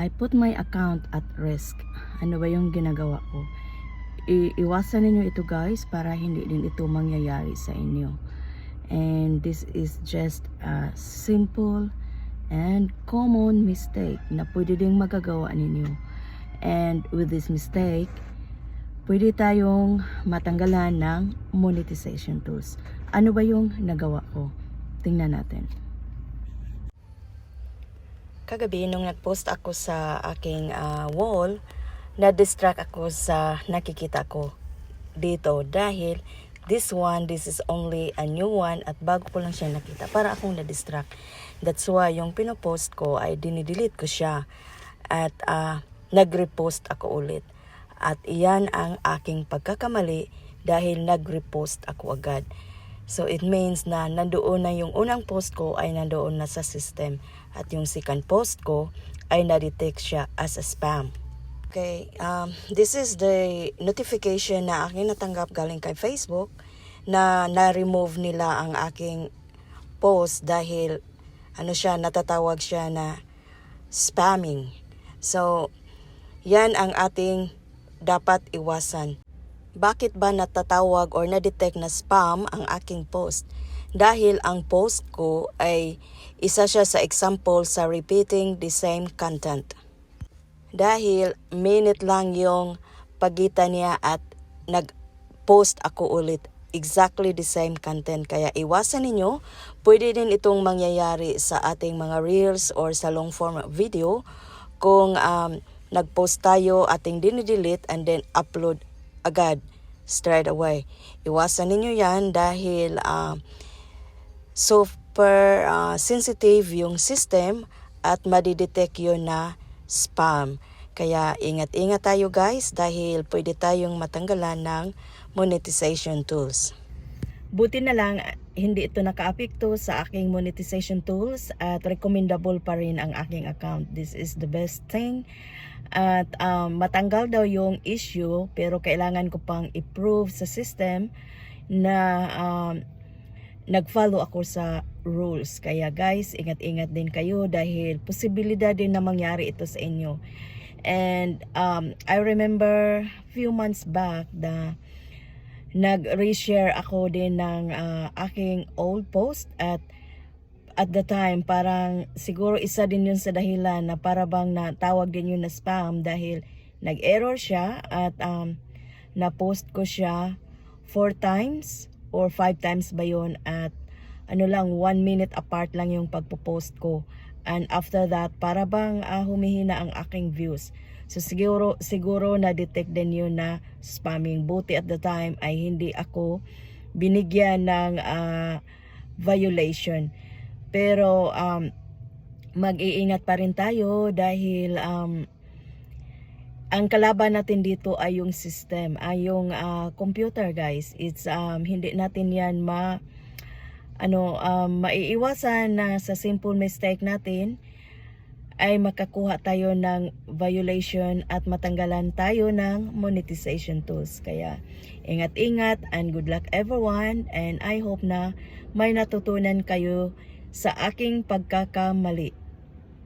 I put my account at risk. Ano ba yung ginagawa ko? I- iwasan ninyo ito guys para hindi din ito mangyayari sa inyo. And this is just a simple and common mistake na pwede ding magagawa ninyo. And with this mistake, pwede tayong matanggalan ng monetization tools. Ano ba yung nagawa ko? Tingnan natin. Kagabi, nung nag-post ako sa aking ah, wall, na-distract ako sa nakikita ko dito dahil this one, this is only a new one at bago ko lang siya nakita para akong na-distract. That's why yung pinopost ko ay dinidelete ko siya at ah, nag-repost ako ulit. At iyan ang aking pagkakamali dahil nag-repost ako agad. So it means na nandoon na yung unang post ko ay nandoon na sa system at yung second post ko ay na-detect siya as a spam. Okay, um, this is the notification na aking natanggap galing kay Facebook na na-remove nila ang aking post dahil ano siya, natatawag siya na spamming. So, yan ang ating dapat iwasan. Bakit ba natatawag or na-detect na spam ang aking post? Dahil ang post ko ay isa siya sa example sa repeating the same content. Dahil minute lang yung pagitan niya at nag-post ako ulit exactly the same content. Kaya iwasan ninyo, pwede din itong mangyayari sa ating mga reels or sa long form video kung um, nag-post tayo, ating dinidelete and then upload agad straight away. Iwasan ninyo yan dahil um, super uh, sensitive yung system at madidetect yun na spam. Kaya ingat-ingat tayo guys dahil pwede tayong matanggalan ng monetization tools. Buti na lang hindi ito nakaapekto sa aking monetization tools at recommendable pa rin ang aking account. This is the best thing. At um, matanggal daw yung issue pero kailangan ko pang improve sa system na um, nag-follow ako sa rules. Kaya guys, ingat-ingat din kayo dahil posibilidad din na mangyari ito sa inyo. And um, I remember few months back na nag-reshare ako din ng ah, aking old post at at the time parang siguro isa din yun sa dahilan na para bang natawag din yun na spam dahil nag-error siya at um, na-post ko siya four times or five times ba yun at ano lang one minute apart lang yung pagpo-post ko. And after that para bang ah, humihina ang aking views. So siguro siguro na detect din yun na spamming. Buti at the time ay hindi ako binigyan ng ah, violation. Pero um, mag-iingat pa rin tayo dahil um, ang kalaban natin dito ay yung system, ay yung ah, computer guys. It's um, hindi natin yan ma ano um, maiiwasan na sa simple mistake natin ay makakuha tayo ng violation at matanggalan tayo ng monetization tools. Kaya ingat-ingat and good luck everyone and I hope na may natutunan kayo sa aking pagkakamali.